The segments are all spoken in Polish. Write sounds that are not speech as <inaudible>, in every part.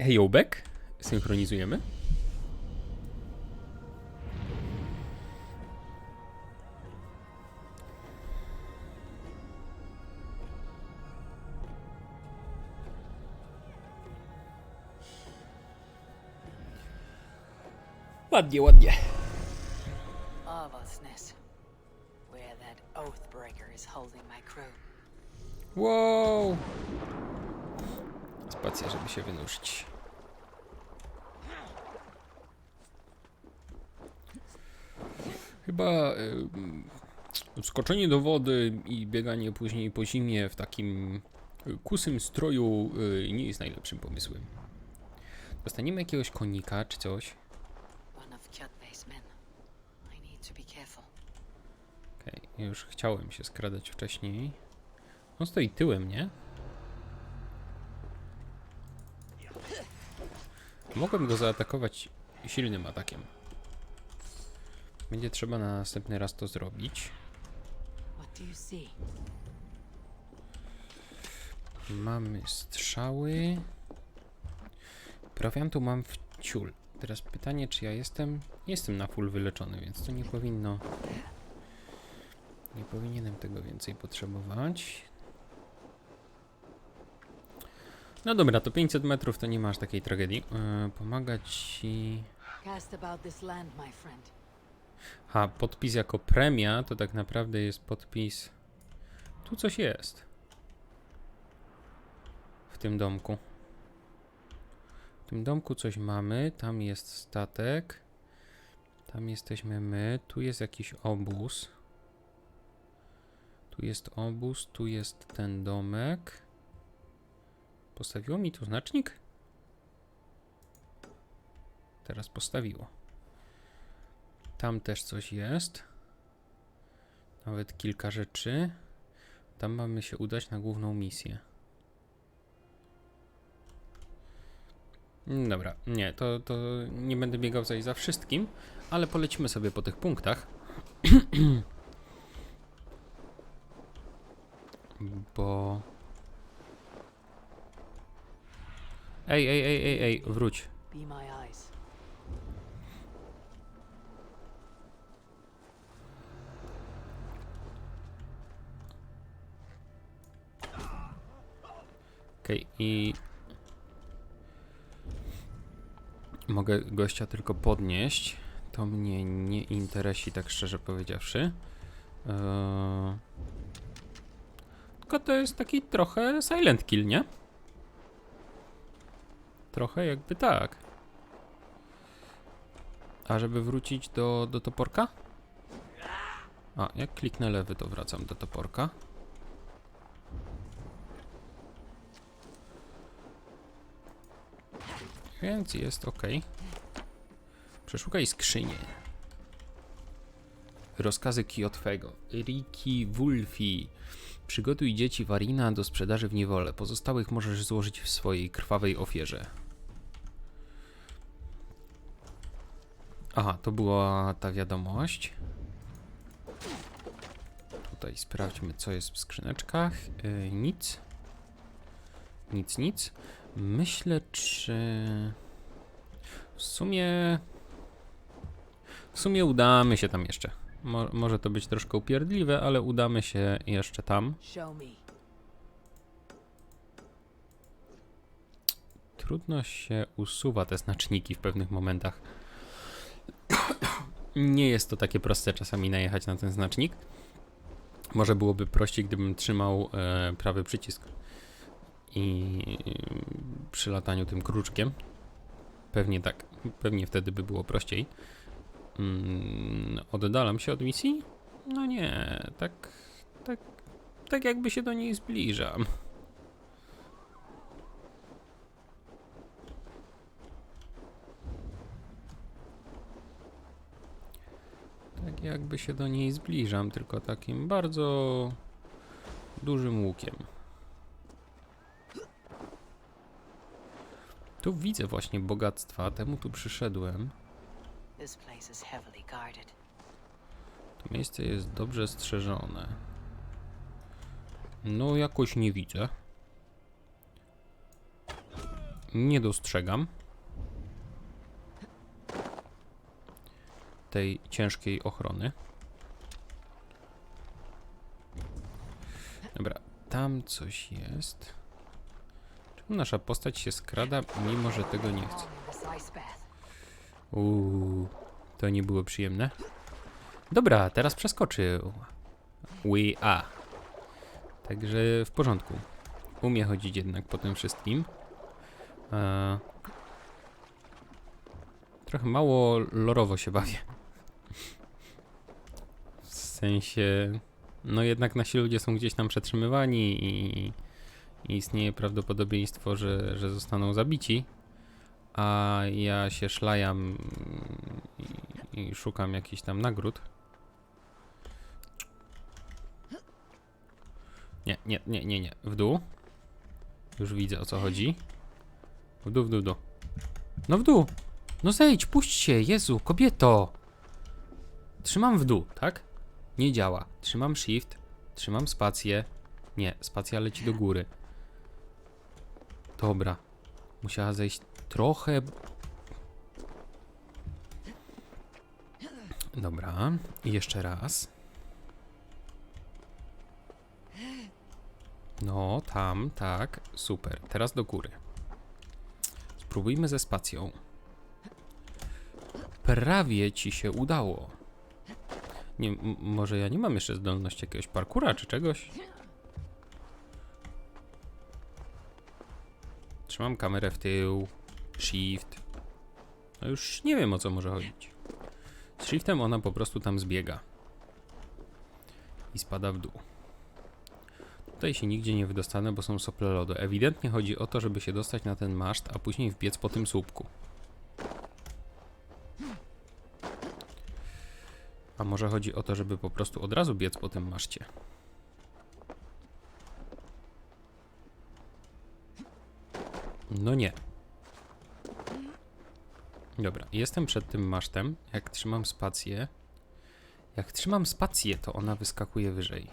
Hejobek. Synchronizujemy. Ładnie, ładnie. Lawlessness. Where that Oathbreaker is holding my crew. Wow! Spacja, żeby się wynurzyć. Chyba y, skoczenie do wody i bieganie później po zimie w takim kusym stroju y, nie jest najlepszym pomysłem. Dostaniemy jakiegoś konika czy coś. Okej, już chciałem się skradać wcześniej. On stoi tyłem, nie? Mogłem go zaatakować silnym atakiem. Będzie trzeba na następny raz to zrobić. Mamy strzały. Prowiantu mam w ciul. Teraz pytanie, czy ja jestem... Jestem na full wyleczony, więc to nie powinno... Nie powinienem tego więcej potrzebować. No dobra, to 500 metrów to nie masz takiej tragedii. Yy, pomagać ci... Cast about this land, my friend. Ha, podpis jako premia to tak naprawdę jest podpis. Tu coś jest. W tym domku. W tym domku coś mamy. Tam jest statek. Tam jesteśmy my. Tu jest jakiś obóz. Tu jest obóz. Tu jest ten domek. Postawiło mi tu znacznik? Teraz postawiło. Tam też coś jest. Nawet kilka rzeczy. Tam mamy się udać na główną misję. Mm, Dobra, nie, to, to nie będę biegał zaś za wszystkim, ale polecimy sobie po tych punktach. <clears throat> Bo... Ej, ej, ej, ej, ej, wróć. Be my eyes. Okej, i mogę gościa tylko podnieść. To mnie nie interesi, tak szczerze powiedziawszy. Eee... Tylko to jest taki trochę silent kill, nie? Trochę jakby tak. A żeby wrócić do, do toporka? A, jak kliknę lewy, to wracam do toporka. Więc jest ok. Przeszukaj skrzynię. Rozkazy Kiotwego. Riki Wulfi. Przygotuj dzieci Warina do sprzedaży w niewolę. Pozostałych możesz złożyć w swojej krwawej ofierze. Aha, to była ta wiadomość. Tutaj sprawdźmy, co jest w skrzyneczkach. Yy, nic. Nic, nic. Myślę, czy w sumie w sumie udamy się tam jeszcze. Mo może to być troszkę upierdliwe, ale udamy się jeszcze tam. Trudno się usuwa te znaczniki w pewnych momentach. <coughs> Nie jest to takie proste czasami najechać na ten znacznik. Może byłoby prościej, gdybym trzymał e, prawy przycisk i przy lataniu tym kruczkiem. Pewnie tak, pewnie wtedy by było prościej. Mm, oddalam się od misji? No nie, tak, tak, tak jakby się do niej zbliżam. Tak jakby się do niej zbliżam, tylko takim bardzo dużym łukiem. Tu widzę właśnie bogactwa, temu tu przyszedłem. To miejsce jest dobrze strzeżone. No, jakoś nie widzę. nie dostrzegam tej ciężkiej ochrony. Dobra, tam coś jest. Nasza postać się skrada, mimo że tego nie chce? Uuu, to nie było przyjemne. Dobra, teraz przeskoczył. We are. Także w porządku. Umie chodzić jednak po tym wszystkim. E, trochę mało lorowo się bawię. W sensie, no jednak nasi ludzie są gdzieś tam przetrzymywani i, istnieje prawdopodobieństwo, że, że zostaną zabici a ja się szlajam i, i szukam jakichś tam nagród. Nie, nie, nie, nie, nie. W dół. Już widzę o co chodzi. W dół, w dół, w dół. No w dół! No zejdź, puść się, Jezu, kobieto! Trzymam w dół, tak? Nie działa. Trzymam shift, trzymam spację. Nie, spacja leci do góry. Dobra. Musiała zejść trochę. Dobra, i jeszcze raz. No, tam, tak, super. Teraz do góry. Spróbujmy ze spacją. Prawie ci się udało. Nie, może ja nie mam jeszcze zdolności jakiegoś parkura czy czegoś? Trzymam kamerę w tył. Shift. No już nie wiem o co może chodzić. Z shiftem ona po prostu tam zbiega. I spada w dół. Tutaj się nigdzie nie wydostanę, bo są sople lodu. Ewidentnie chodzi o to, żeby się dostać na ten maszt, a później wbiec po tym słupku. A może chodzi o to, żeby po prostu od razu biec po tym maszcie. No nie. Dobra, jestem przed tym masztem. Jak trzymam spację. Jak trzymam spację, to ona wyskakuje wyżej.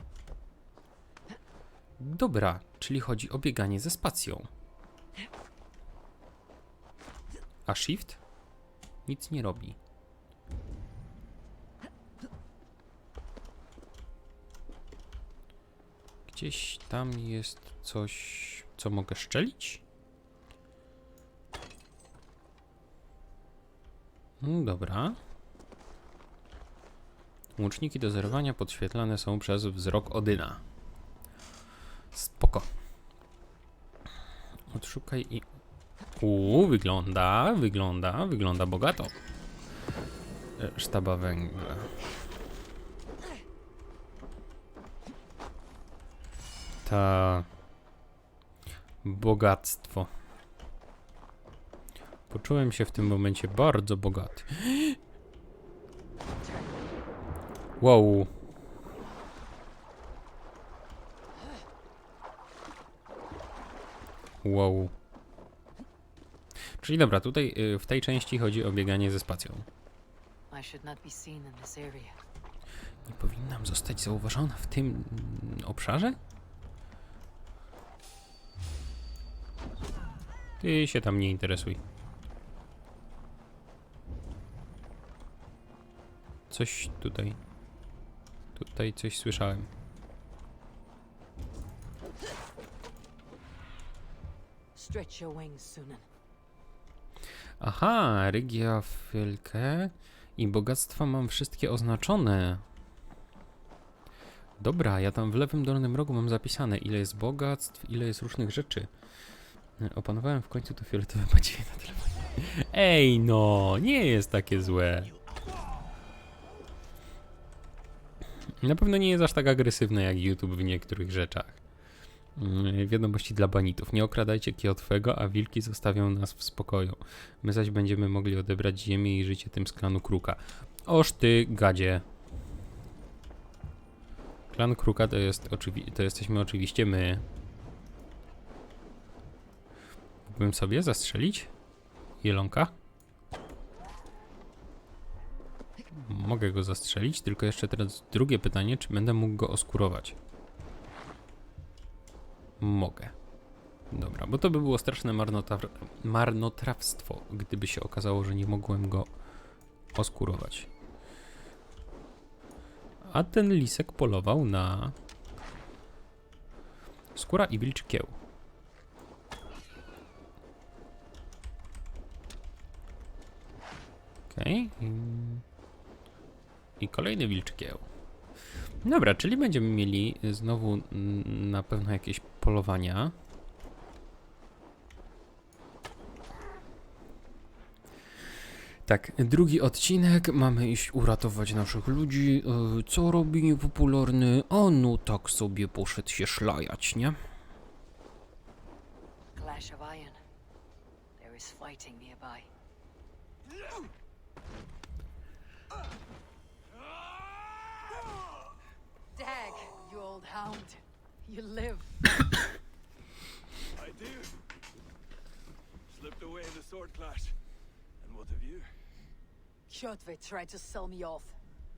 Dobra, czyli chodzi o bieganie ze spacją. A shift? Nic nie robi. Gdzieś tam jest coś, co mogę szczelić? Dobra. Łączniki do zerwania podświetlane są przez wzrok Odyna. Spoko. Odszukaj i... Uuu, wygląda, wygląda, wygląda bogato. E, Sztaba węgla. Ta... Bogactwo. Poczułem się w tym momencie bardzo bogaty. Wow. Wow. Czyli dobra, tutaj y, w tej części chodzi o bieganie ze spacją. Nie powinnam zostać zauważona w tym mm, obszarze? Ty się tam nie interesuj. Coś tutaj. Tutaj coś słyszałem. Aha, Rygia Wielkę i bogactwa mam wszystkie oznaczone. Dobra, ja tam w lewym dolnym rogu mam zapisane, ile jest bogactw, ile jest różnych rzeczy. Opanowałem w końcu to fioletowe <laughs> na telefonie. Ej, no, nie jest takie złe. Na pewno nie jest aż tak agresywne jak YouTube w niektórych rzeczach. Mm, Wiadomości dla banitów. Nie okradajcie kiotwego, a wilki zostawią nas w spokoju. My zaś będziemy mogli odebrać ziemię i życie tym z klanu Kruka. Oż ty, gadzie. Klan Kruka to jest oczywi- to jesteśmy oczywiście my. Mógłbym sobie zastrzelić? Jelonka? Mogę go zastrzelić, tylko jeszcze teraz drugie pytanie, czy będę mógł go oskurować? Mogę. Dobra, bo to by było straszne marnotrawstwo, gdyby się okazało, że nie mogłem go oskurować. A ten lisek polował na skóra i wilczy kieł. Okej. I, I kolejny wilczy kieł. Dobra, czyli będziemy mieli znowu na pewno jakieś polowania. Tak, drugi odcinek. Mamy iść uratować naszych ludzi. E, Co robi niepopularny? A no tak sobie poszedł się szlajać, nie? Clash of Iron. There is fighting nearby. You hound. You live. <coughs> I do. Slipped away in the sword clash. And what of you? Kjotve tried to sell me off.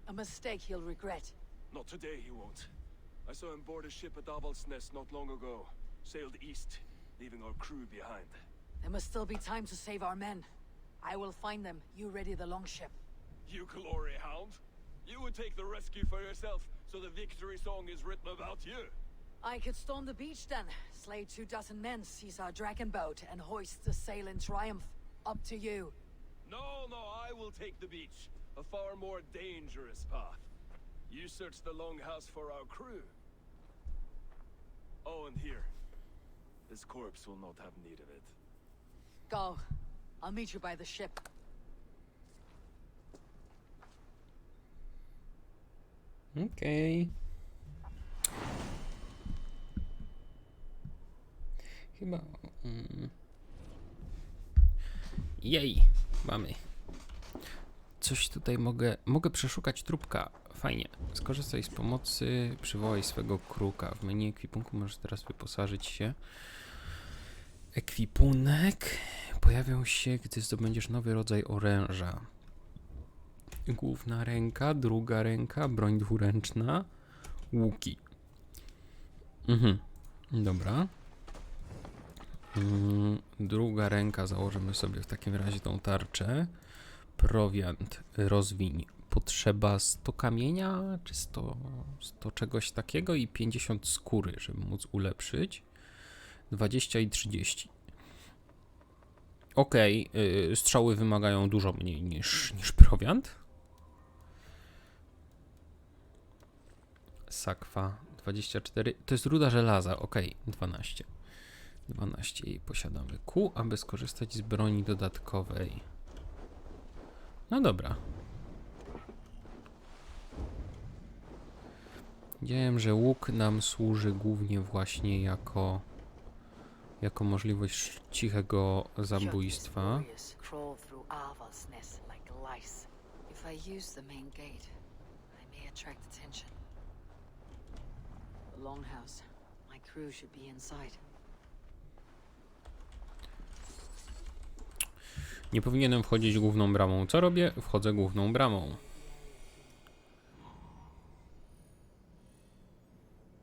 A mistake he'll regret. Not today, he won't. I saw him board a ship at Avaldsnes not long ago. Sailed east, leaving our crew behind. There must still be time to save our men. I will find them. You ready the longship. You glory hound? You would take the rescue for yourself, so the victory song is written about you. I could storm the beach then, slay two dozen men, seize our dragon boat, and hoist the sail in triumph. Up to you. No, no, I will take the beach. A far more dangerous path. You search the longhouse for our crew. Oh, and here. This corpse will not have need of it. Go. I'll meet you by the ship. Okej. Chyba. Mm. Jej, mamy. Coś tutaj mogę. Mogę przeszukać trupka. Fajnie. Skorzystaj z pomocy, przywołaj swego kruka. W menu ekwipunku możesz teraz wyposażyć się. Ekwipunek pojawią się, gdy zdobędziesz nowy rodzaj oręża. Główna ręka, druga ręka, broń dwuręczna, łuki. Mhm. Dobra. Mm, druga ręka, założymy sobie w takim razie tą tarczę. Prowiant, rozwiń. Potrzeba 100 kamienia, czy 100, 100 czegoś takiego i 50 skóry, żeby móc ulepszyć. 20 i 30. Okej, y, strzały wymagają dużo mniej niż, niż prowiant. Sakwa 24. To jest ruda żelaza, ok, 12. 12 i posiadamy Q, aby skorzystać z broni dodatkowej. No dobra. Wiedziałem, że łuk nam służy głównie właśnie jako jako możliwość cichego zabójstwa. If I use the main gate, I may attract attention. Longhouse. My crew should be inside. Nie powinienem wchodzić główną bramą. Co robię? Wchodzę główną bramą.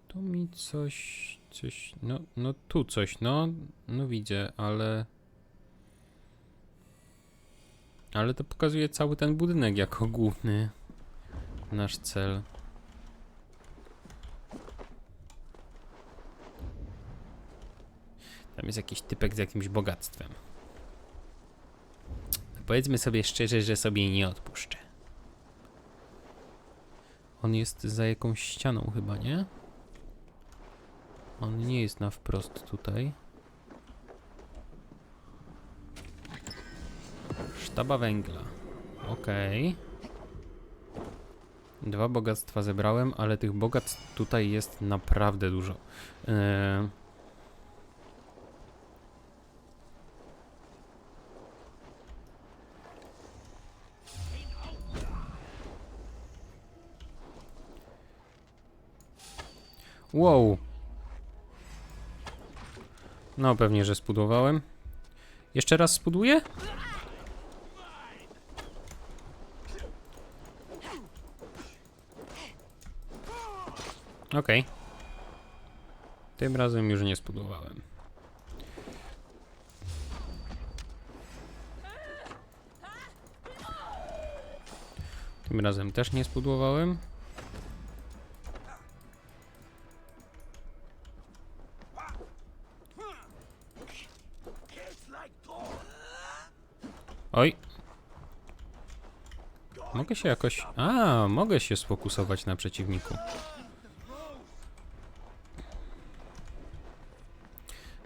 Tu mi coś, coś, no, no tu coś, no, no widzę, ale... Ale to pokazuje cały ten budynek jako główny nasz cel. Tam jest jakiś typek z jakimś bogactwem. Powiedzmy sobie szczerze, że sobie nie odpuszczę. On jest za jakąś ścianą chyba, nie? On nie jest na wprost tutaj. Sztaba węgla. Okej. Dwa bogactwa zebrałem, ale tych bogactw tutaj jest naprawdę dużo. Eee, Wow. No, pewnie, że spudłowałem. Jeszcze raz spuduję? Okej. Okay. Tym razem już nie spudłowałem. Tym razem też nie spudłowałem. Oj. Mogę się jakoś... A, mogę się sfokusować na przeciwniku.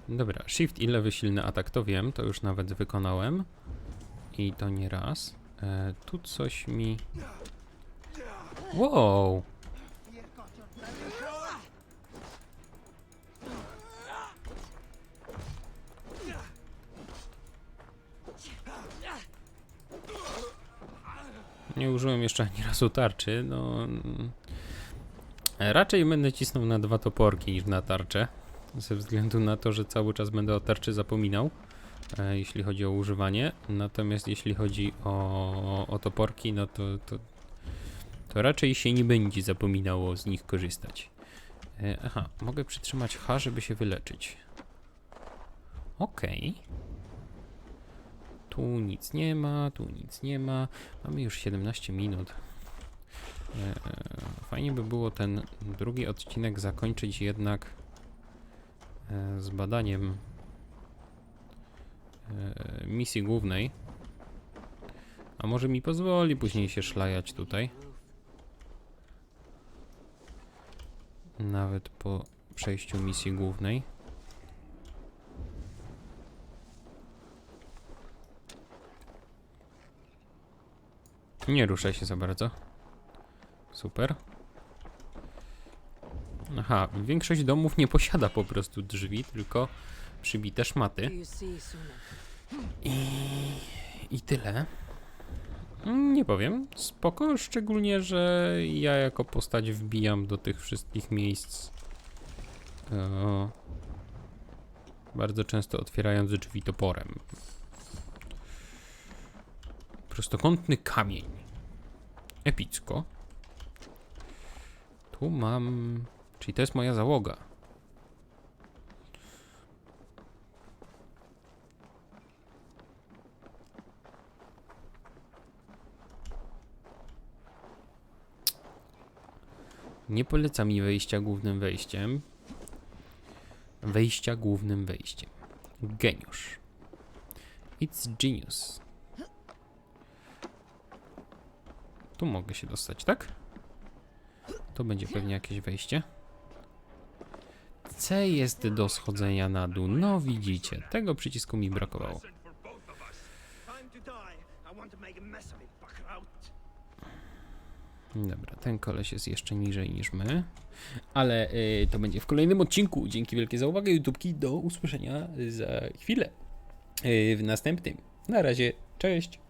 Dobra, shift i lewy silny atak to wiem, to już nawet wykonałem. I to nie raz. E, tu coś mi... Wow! Nie użyłem jeszcze ani razu tarczy, no... mm, Raczej będę cisnął na dwa toporki niż na tarczę. Ze względu na to, że cały czas będę o tarczy zapominał, e, jeśli chodzi o używanie. Natomiast jeśli chodzi o, o toporki, no to, to, to raczej się nie będzie zapominało z nich korzystać. E, aha, mogę przytrzymać H, żeby się wyleczyć. Okej. Tu nic nie ma, tu nic nie ma. Mamy już 17 minut. E, Fajnie by było ten drugi odcinek zakończyć jednak e, z badaniem e, misji głównej. A może mi pozwoli później się szlajać tutaj. Nawet po przejściu misji głównej. Nie ruszaj się za bardzo. Super. Aha, większość domów nie posiada po prostu drzwi, tylko przybite szmaty. I, i tyle. Nie powiem. Spoko, szczególnie, że ja jako postać wbijam do tych wszystkich miejsc. E, bardzo często otwierając drzwi toporem. Prostokątny kamień. Epicko. Tu mam. Czyli to jest moja załoga. Nie poleca mi wejścia głównym wejściem. Wejścia głównym wejściem. Geniusz. It's genius. Tu mogę się dostać, tak? To będzie pewnie jakieś wejście. C jest do schodzenia na dół. No widzicie, tego przycisku mi brakowało. Dobra, ten koleś jest jeszcze niżej niż my. Ale y, to będzie w kolejnym odcinku. Dzięki wielkie za uwagę, YouTubki. Do usłyszenia za chwilę. Y, w następnym. Na razie, cześć.